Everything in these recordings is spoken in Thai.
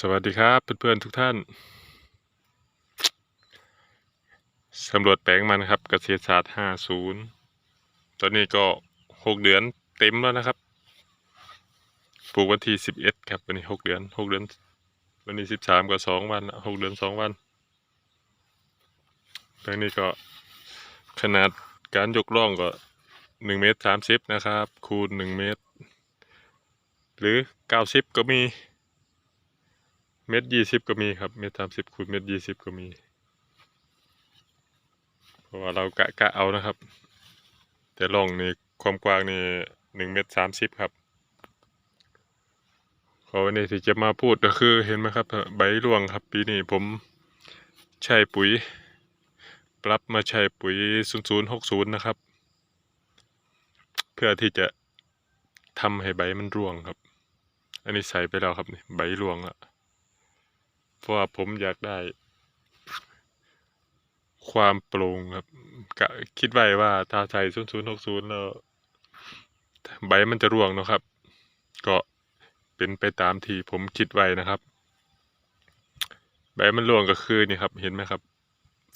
สวัสดีครับเพื่อนๆทุกท่านสำรวจแปลงมันครับเกษตรศาสตร์ 50 ตอนนี้ก็ 6 เดือนเต็มแล้วนะครับ ปลูกวันที่ 11 ครับ วันนี้ 6 เดือน 6 เดือน วันนี้ 13 ก็ 2 วัน 6 เดือน 2 วันแปลงนี้ก็ขนาดการยกล่องก็ 1 เมตร 30 นะครับ คูณ 1 เมตร หรือ 90 ก็มี เม็ดยี่สิบก็มีครับ เม็ดสามสิบคูณเม็ดยี่สิบก็มี เพราะว่าเรากะกะเอานะครับ แต่ล่องนี่ความกว้างนี่หนึ่งเม็ดสามสิบครับขอวันนี้ที่จะมาพูดก็คือเห็นไหมครับ ใบร่วงครับ ปีนี้ผมใช้ปุ๋ย ปรับมาใช้ปุ๋ยศูนย์ศูนย์หกศูนย์นะครับ เพื่อที่จะทำให้ใบมันร่วงครับ อันนี้ใส่ไปแล้วครับใบร่วงแล้ว เพราะว่าผมอยากได้ ความโปร่งครับกะคิดไว้ว่าถ้าใส่ศูนย์ศูนย์หกศูนย์แล้วใบมันจะร่วงนะครับ ก็เป็นไปตามที่ผมคิดไว้นะครับ ใบมันร่วงก็คือนี่ครับ เห็นไหมครับ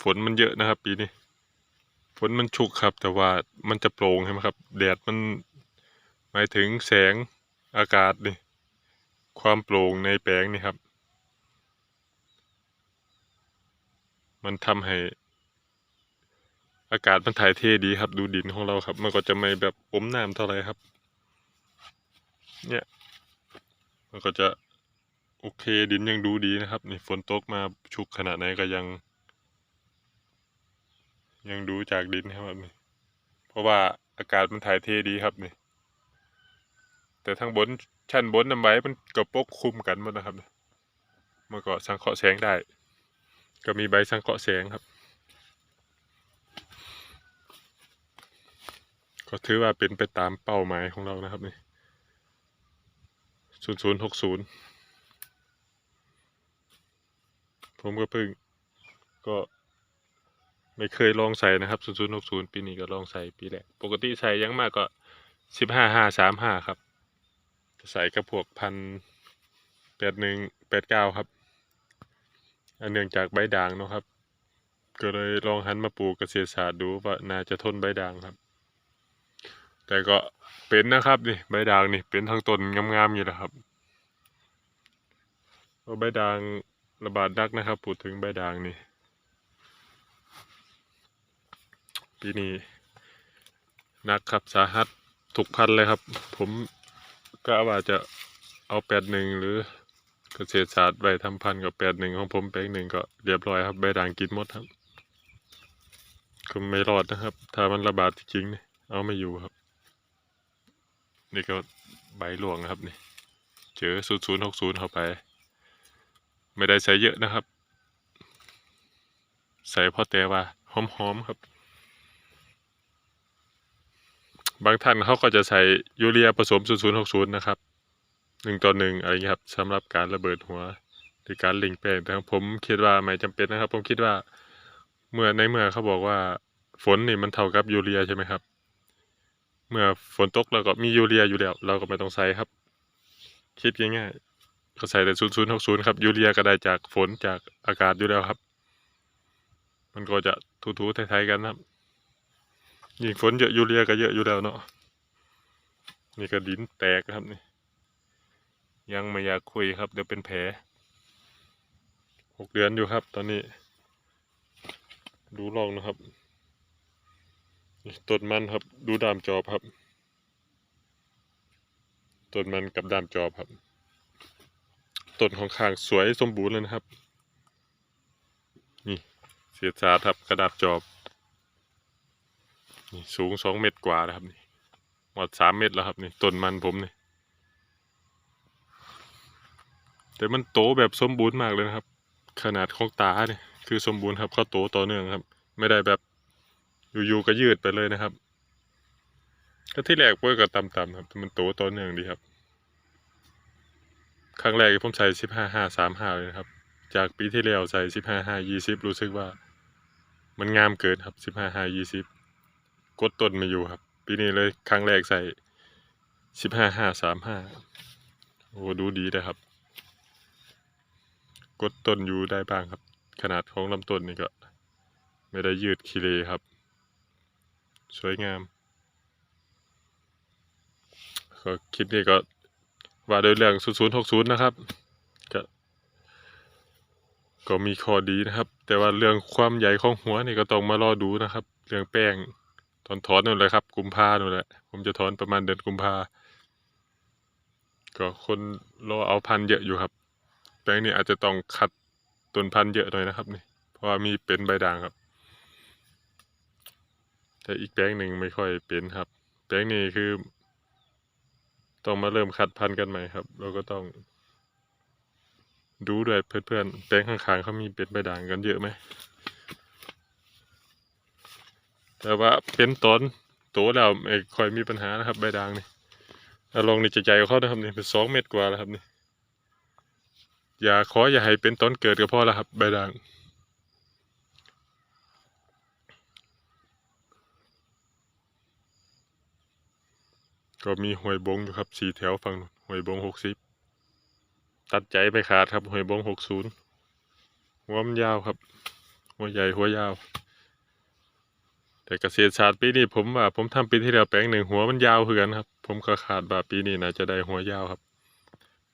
ฝนมันเยอะนะครับ ปีนี้ฝนมันชุกครับ แต่ว่ามันจะโปร่งใช่ไหมครับ แดดมันหมายถึงแสงอากาศนี่ความโปร่งในแปลงนี่ครับ มันทำให้ อากาศมันถ่ายเทดีครับ ดูดินของเราครับ มันก็จะไม่แบบอมน้ำเท่าไหร่ครับ เนี่ย มันก็จะโอเคดินยังดูดีนะครับนี่ฝนตกมาชุกขนาดไหนก็ยัง ยังดูจากดินครับนี่เพราะว่าอากาศมันถ่ายเทดีครับนี่ แต่ทางบนชั้นบนน้ำไว้มันก็ปกคลุมกันหมดนะครับมันก็สังเคราะห์แสงได้ ก็มีใบสังเคราะห์แสงครับ ก็ถือว่าเป็นไปตามเป้าหมายของเรานะครับนี่ศูนย์ศูนย์หกศูนย์ผมก็เพิ่งก็ไม่เคยลองใส่นะครับศูนย์ศูนย์หกศูนย์ปีนี้ก็ลองใส่ปีแรกปกติใส่ยังมากก็สิบห้าห้าสามห้าครับใส่กับพวกพันแปดหนึ่งแปดเก้าครับ เนื่องจากใบด่างเนาะครับ ก็เลยลองหันมาปลูกเกษตรศาสตร์ดูว่าน่าจะทนใบด่างครับ แต่ก็เป็นนะครับนี่ใบด่างนี่เป็นทั้งต้นงามๆอยู่แล้วครับเพราใบด่างระบาดนักนะครับพูดถึงใบด่างนี่ปีนี้นักครับสาหัสทุกพันเลยครับ ผมก็ว่าจะเอาแปดหนึ่งหรือ กษตรศาสตร์ใบทำพันกับแปดหนึ่งของผมแปลงหนึ่งก็เรียบร้อยครับใบด่างกินหมดครับก็ไม่รอดนะครับ ถ้ามันระบาดจริงๆนี่ยเอาไม่อยู่ครับ นี่ก็ใบหลวงครับนี่ เจอศูนย์ศูนย์หกศูนย์เข้าไป ไม่ได้ใส่เยอะนะครับ ใส่พอแต่ว่าหอมๆครับ บางท่านเขาก็จะใส่ยูเรียผสมศูนย์ศูนย์หกศูนย์นะครับ หนึ่งต่อหนึ่งอะไรเงี้ยครับสำหรับการระเบิดหัวหรือการลิงแปลงแต่ผมคิดว่าไม่จำเป็นนะครับ ผมคิดว่าเมื่อในเมื่อเขาบอกว่า ฝนนี่มันเท่ากับยูเรียใช่ไหมครับ เมื่อฝนตกเราก็มียูเรียอยู่แล้ว เราก็ไม่ต้องใส่ครับ คิดง่ายๆก็ใส่แต่ศูนย์ศูนย์หกศูนย์ครับยูเรียก็ได้จากฝนจากอากาศอยู่แล้วครับ มันก็จะทูๆไทยๆกันครับยิ่งฝนเยอะยูเรียก็เยอะอยู่แล้วเนาะนี่ก็ดินแตกครับนี่ ยังไม่อยากคุยครับ เดี๋ยวเป็นแผลหกเดือนอยู่ครับ ตอนนี้ ดูลองนะครับต้นมันครับ ดูดามจอบครับต้นมันกับดามจอบครับต้นของข้างสวยสมบูรณ์เลยนะครับ นี่เสียสาครับกระดาบจอบนี่สูงสองเมตรกว่านะครับนี่หมดสามเมตรแล้วครับนี่ต้นมันผมนี่ แต่มันโตแบบสมบูรณ์มากเลยนะครับ ขนาดของตาเนี่ยคือสมบูรณ์ครับเขาโตต่อเนื่องครับ ไม่ได้แบบอยู่ๆก็ยืดไปเลยนะครับก็ที่แรกเพื่อก็ต่ำๆครับแต่มันโตต่อเนื่องดีครับ ครั้งแรกผมใส่สิบห้าห้าสามห้าเลยนะครับ จากปีที่แล้วใส่สิบห้าห้ายี่สิบรู้สึกว่า มันงามเกินครับสิบห้าห้ายี่สิบกดต้นไม่อยู่ครับ ปีนี้เลยครั้งแรกใส่สิบห้าห้าสามห้าโอ้ดูดีนะครับ กดต้นอยู่ได้บ้างครับ ขนาดของลำต้นนี่ก็ ไม่ได้ยืดคีเลครับ สวยงามก็คลิปนี้ก็ว่าโดยเรื่อง 0060 นะครับก็ก็มีข้อดีนะครับ แต่ว่าเรื่องความใหญ่ของหัวนี่ก็ต้องมารอดูนะครับ เรื่องแป้งตอนถอนนู่นเลยครับ กุมภานู่นแหละ ผมจะถอนประมาณเดือนกุมภาก็คนรอเอาพันเยอะอยู่ครับ แป้งนี่อาจจะต้องคัดต้นพันธุ์เยอะหน่อยนะครับนี่เพราะว่ามีเป็นใบด่างครับ แต่อีกแปลงหนึ่งไม่ค่อยเป็นครับ แปลงนี้คือ ต้องมาเริ่มคัดพันธุ์กันใหม่ครับ เราก็ต้อง ดูด้วยเพื่อนๆแปลงข้างๆเขามีเป็นใบด่างกันเยอะไหมแต่ว่าเป็นต้นโตแล้วไม่ค่อยมีปัญหานะครับ ใบด่างนี่เอาลองนี่จะใหญ่กว่าเขานะครับนี่เป็นสองเมตรกว่าแล้วครับนี่ อย่าขออย่าให้เป็นต้นเกิดก็พอล้วครับใบด่างก็มีหวยบงอยู่ครับสี่แถวฝั่งหวยบงหกสิบตัดใจไปขาดครับหวยบงหกศูนย์หัวมันยาวครับ หัวใหญ่หัวยาว แต่เกษตรศาสตร์ปีนี้ผมว่าผมทำปีที่แล้วแปลงหนึ่งหัวมันยาวคือนครับ ผมก็ขาดว่าปีนี้น่าจะได้หัวยาวครับ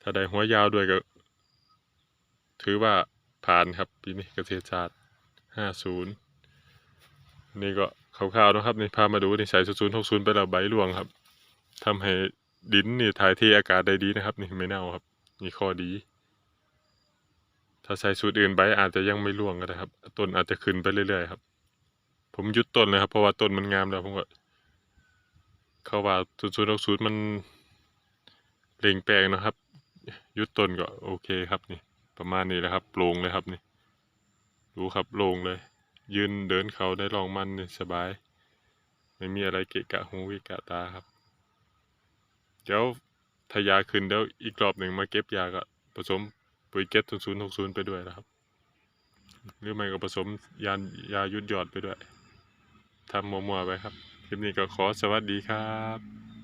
ถ้าได้หัวยาวด้วยก็ ถือว่าผ่านครับปีนี้เกษตรศาสตร์ห้าศูนย์นี่ก็คร่าวๆนะครับนี่พามาดูนี่ใส่ศูนย์หกศูนย์ไปแล้วใบร่วงครับทำให้ดินนี่ถ่ายเทอากาศได้ดีนะครับ นี่ไม่เน่าครับนี่ข้อดี ถ้าใส่สูตรอื่นใบอาจจะยังไม่ร่วงก็ได้ครับ ต้นอาจจะขึ้นไปเรื่อยๆครับ ผมยุดต้นเลยครับ เพราะว่าต้นมันงามแล้วผมก็เขาว่าศูนย์ศูนย์หกศูนย์มันเล่งแปลงนะครับ ยุดต้นก็โอเคครับนี่ ประมาณนี้แหละครับโปร่งเลยครับนี่ดูครับโล่งเลย ยืนเดินเขาได้ลองมันนี่สบาย ไม่มีอะไรเกะกะหูเกะกะตาครับเดี๋ยวถ้ายาขึ้นเดี๋ยวอีกรอบหนึ่งมาเก็บยาก็ผสมปุ๋ยเก็ตศูนย์ศูนย์หกศูนย์ไปด้วยนะครับ หรือไม่ก็ผสมยายายุดหยอดไปด้วยทำมัวๆไปครับ คลิปนี้ก็ขอสวัสดีครับ